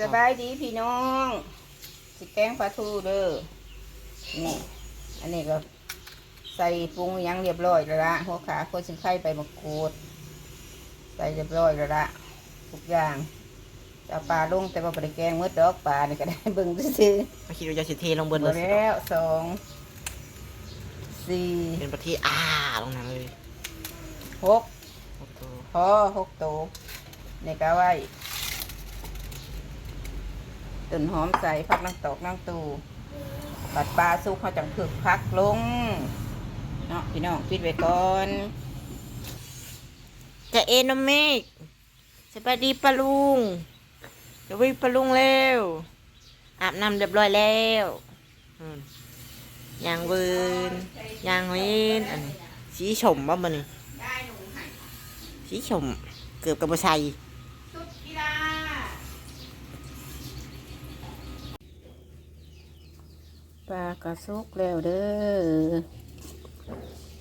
สบายดีพี่น้อง สิแกงปลาทูเด้อ นี่ อันนี้ก็ใส่ปรุงหยังเรียบร้อยแล้วละหัวขาโคนสิงไข่ใบมะกรูด ใส่เรียบร้อยแล้วละทุกอย่างจะเอาปลาลงแต่ว่าบริแกงมืดดอกปลานี่ก็ได้เบิ่งซื่อไม่คิดว่าจะสิเทลงๆเบิร์หมเลดยแล้วสองสี่เป็นประเทศอ่าลงนั้นเลยหกโอ้โหพอหกตัวนี่ก็เอาไว้ ต้นหอมใส่ผักนางตอกนางตูปัดปลาสุกเขาจังผึกพักลงเนาะพี่น้องปิดไว้ก่อนจะเอ็นอมเมกสวัสดีปะลุงสวัสดีปะลุงเร็วอาบน้ำเรียบร้อยแล้วยางเวินยางเวินอันนี้สีชมว่ามันนี่สีชมเกือบกับบัชัยสุดกีฬา ปลากระสุกแล้วเด้อ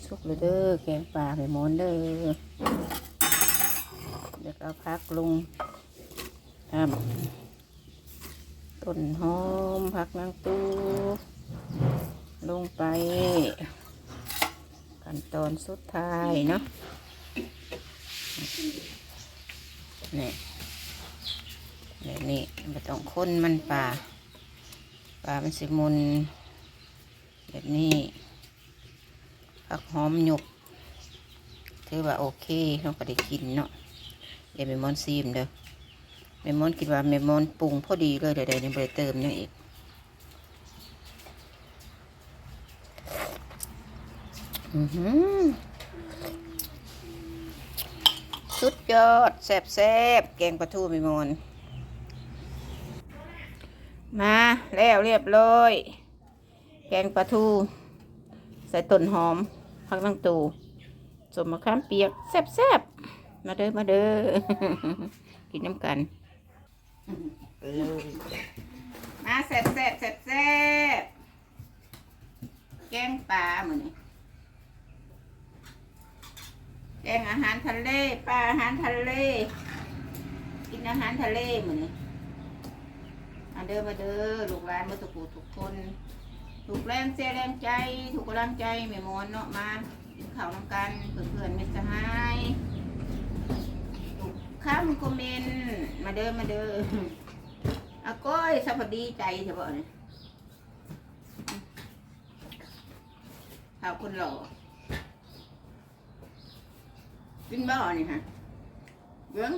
สุกเลยเด้อแกงปลาไปหมอนเด้อเดี๋ยวเอาพักลงทำต้นหอมผักนางตูลงไป ขั้นตอนสุดท้ายเนาะนี่แบบนี้ไม่ต้องค้นมันป่า ป่ามันสิมุนแบบนี้ผักหอมหยกถือว่าโอเคเราก็ได้กินเนาะเดี๋ยวเมมอนซีมเด้อเมมอนคิดว่าเมมอนปรุงพอดีเลยเดี๋ยวเดี๋ยวนี้ไปเติมยังอีกอือหือสุดยอดแซ่บแซบๆแกงปลาทูมิมอน มาแล้วเรียบร้อย แกงปลาทู ใส่ต้นหอมผักนังตูสมมะขามเปียกแซ่บแซบๆ มาเด้อมาเด้อ กินน้ำกัน มาแซ่บแซ่บแซ่บแซ่บแกงปลาเหมือนี้แกงอาหารทะเลปลาอาหารทะเล กินอาหารทะเลเหมือนี้ เด้อมาเด้อลูกหลานมาตุกูทุกคนถูกแรงเสียแรงใจ ถูกกำลังใจแม่มอนเนาะมากินข้าวน้ำกันเพื่อนๆไม่สหายถูกข้ามคอมเมนต์มาเด้อมาเด้ออาก้อยสวัสดีใจเถอะบ่เนี่ยข่าวคนหล่อกินบ่อนี่ฮะเบื้อง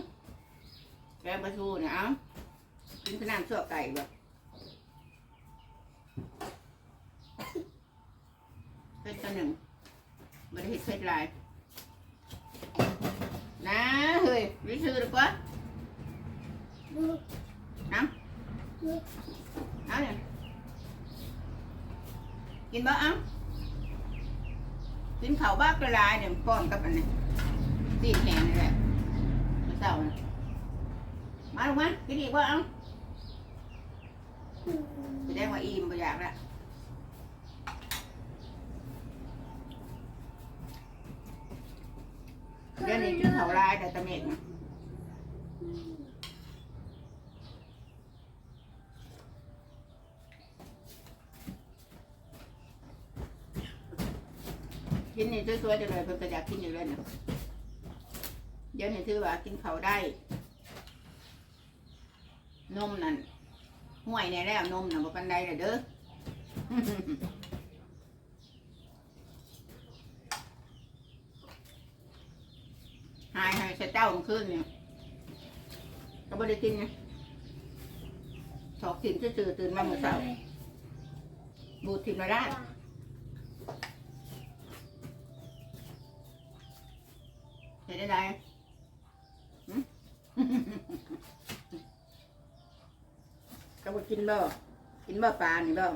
แกงปลาทูเนี่ยเอา กินขนาดชั่วไก่บ่เพชรตัวหนึ่งไม่ได้เห็ดเพชรลายนะเฮ้ยวิชื่อหรือเปล่าน้ำเอาเนี่ยกินบ่เอากินข้าวบ้ากระลายเนี่ยป้อนกับอันนี้ตีนแหงนี่แหละมาเศร้านะมาลงมากินอีกบ่เอาแสดงว่าอิ่มบ่อยากละเดี๋ยวนี้กินข้าลายแต่ตะเม็ดนกินนี่สวยๆจังเลยเพิ่นก็อยากกินอยู่เลยนะเดี๋ยวนี้ถือว่ากินข้าได้นมนั่น ห่วยแน่แล้วนมน่ะบ่ปานใดเลยเด้อหายหายใส่เต้าเมื่อคืนเนี่ยก็ไม่ได้กินไงถอกถิ่นซื่อตื่นมาเมื่อเช้าบูดถิ่นมาได้เห็นได้ไงหึก็บ่กินบ่กินบ่ปลานี่บ่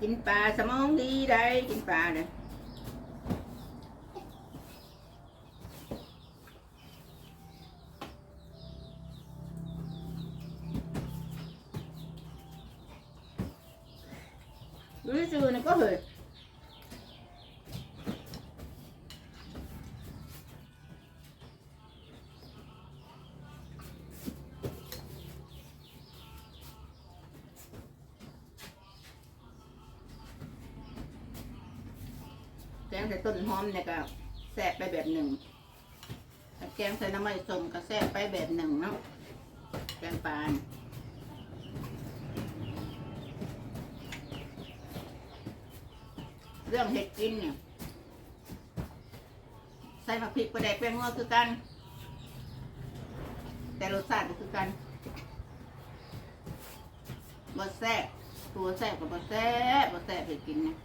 กินปลาสมองดีได้กินปลาเนี่ยดูซื่อๆนี่ก็เหยใมเนี่ยก็แซ่บไปแบบหนึ่งแกงใส่น้ำมันส้มก็แซ่บไปแบบหนึ่งเนาะแกงปานเรื่องเห็ดกินเนี่ยใส่ผักพริกประแดกแป้งงัวคือกัน แต่รสชาติก็คือกันบดแซ่บตัวแซ่บกับบดแซ่บบดแซ่บเห็ดกินเนี่ย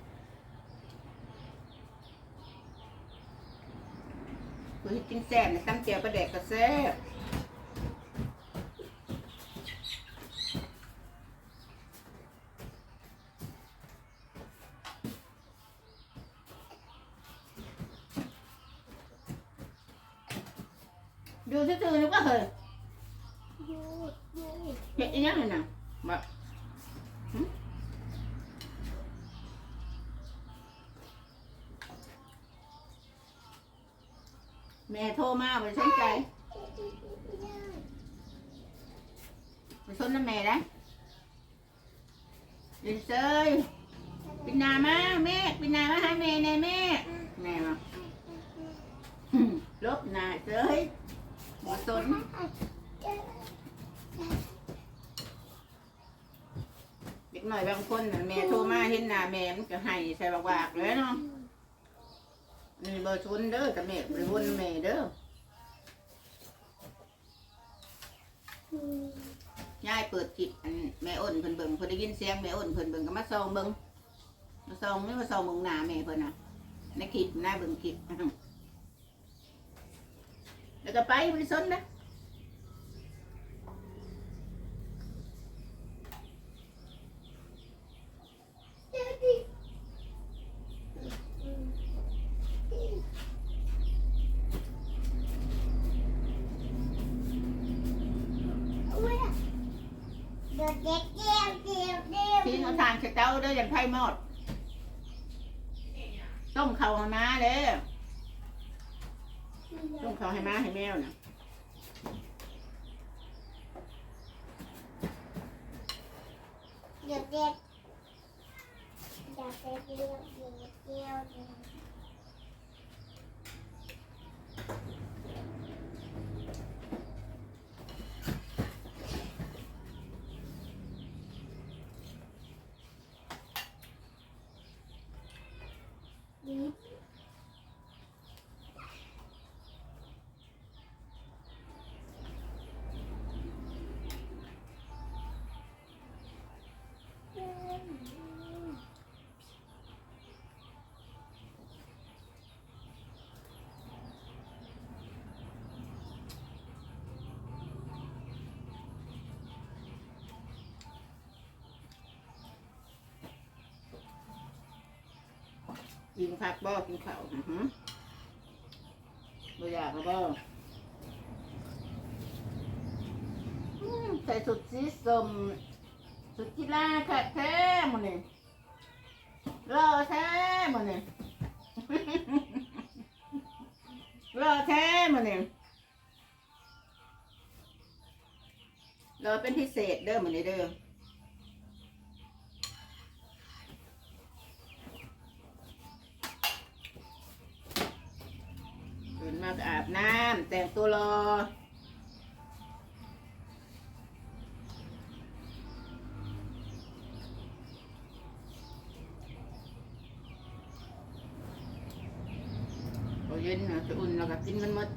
ตัวเห็ดกินแซ่บเนี่ยตั้งเจียวประแดกก็แซ่บดูซื่อๆนึกว่าเฮ้ยเห็ดอีหยังเลยนะแบบ แม่โทรมาไปสนใจไปสนน้ำแม่ได้ยินเซยปินนามาแม่ปินนามาให้แม่แน่แม่แม่มาลบหน้าเซยบ่สนเด็กหน่อยบางคนน่ะแม่โทรมาเห็นหน้าแม่มันก็ให้ใส่บากๆเลยเนาะ นี่เบอร์ชุนเด้อกับแม่บริวนแม่เด้อยายเปิดจิตอันแม่อ้นเพิ่นเบิ่งเพิ่นได้ยินเสียงแม่อ้นเพิ่นเบิ่งก็มาส่องเบิ่งมาส่องไม่มาส่องเบิ่งหน้าแม่เพิ่นน่ะในคลิปหน้าเบิ่งคลิปแล้วก็ไปบริสุทธิ์นะ พี่เขาทานเช้าเจ้าเด้ออย่างไพ่หมดต้มเขาให้มาเด้อต้มเขาให้มาให้แมวน่ะ กินผักบ่กินข้าวอือหือบ่อยากแล้วบ่อืมใส่สุดสีสมสุดกีฬาค่ะแท้หมันนี่รอแท้หมันนี่ รอแท้หมันนี่รอเป็นพิเศษเด้อหมันนี่เด้อ ตื่นมาก็ อาบน้ำแต่งตัวรอพอเย็นนะจะอุ่นแล้วก็กินกันหมด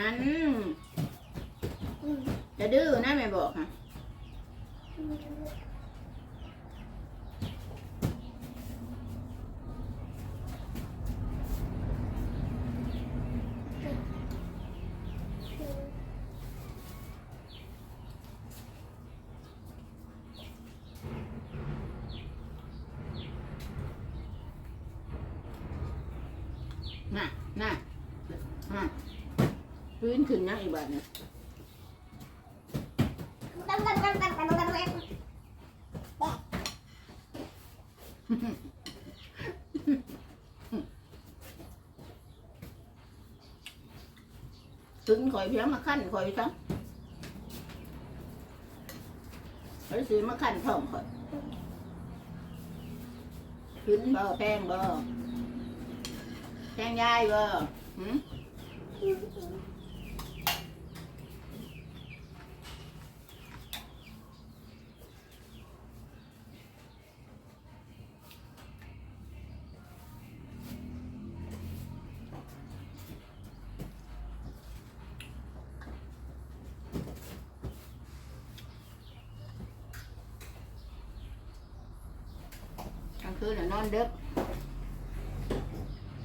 นั้นจะดื้อนะแม่บอกค่ะ น่ะน่ะพื้ นขึ้นยังอีกแบบเนี่ยถึงข่อยเพียงมาขั้นข่อยซะข่อยซื้อมาขั้นพร้อมข่อยขึ้นบ่แพงบ่แพงยายบ่หืม คืนน่ะนอนเด็ก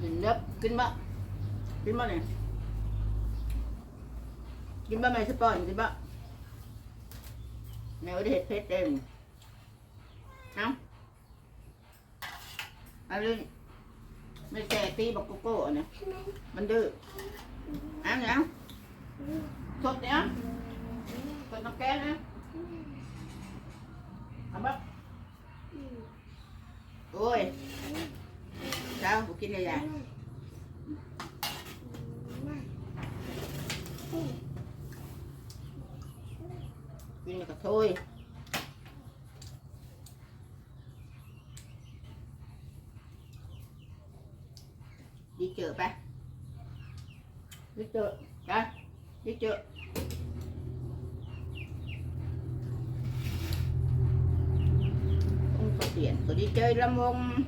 กินเด็กกินบะกินบะเนี่ยกินบะไม่สปอนกินบะแมวได้เห็ดเพชรเองเอาเอาเลยไม่แตกตีบอกโกโก้เนี่ยมันดื้อเอาเนี่ยเอาสดเนี่ยสดน้ำแกงนะ chưa ba? Biết chưa? Đây biết chưa? Không có tiền, tôi đi chơi lắm không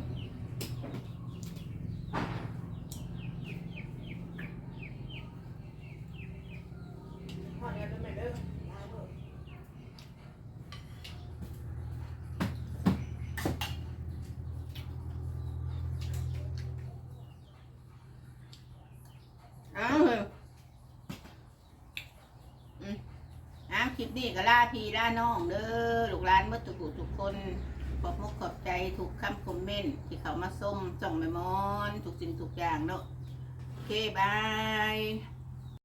ปนี้ก็ล่าพี่ล่าน้องเด้อลูกหลานเมื่อทุกผู้ทุกคนขอบมุกขอบใจทุกคำคอมเมนต์ที่เขามาส้มส่องแม่มอนทุกสิ่งทุกอย่างเนาะโอเคบาย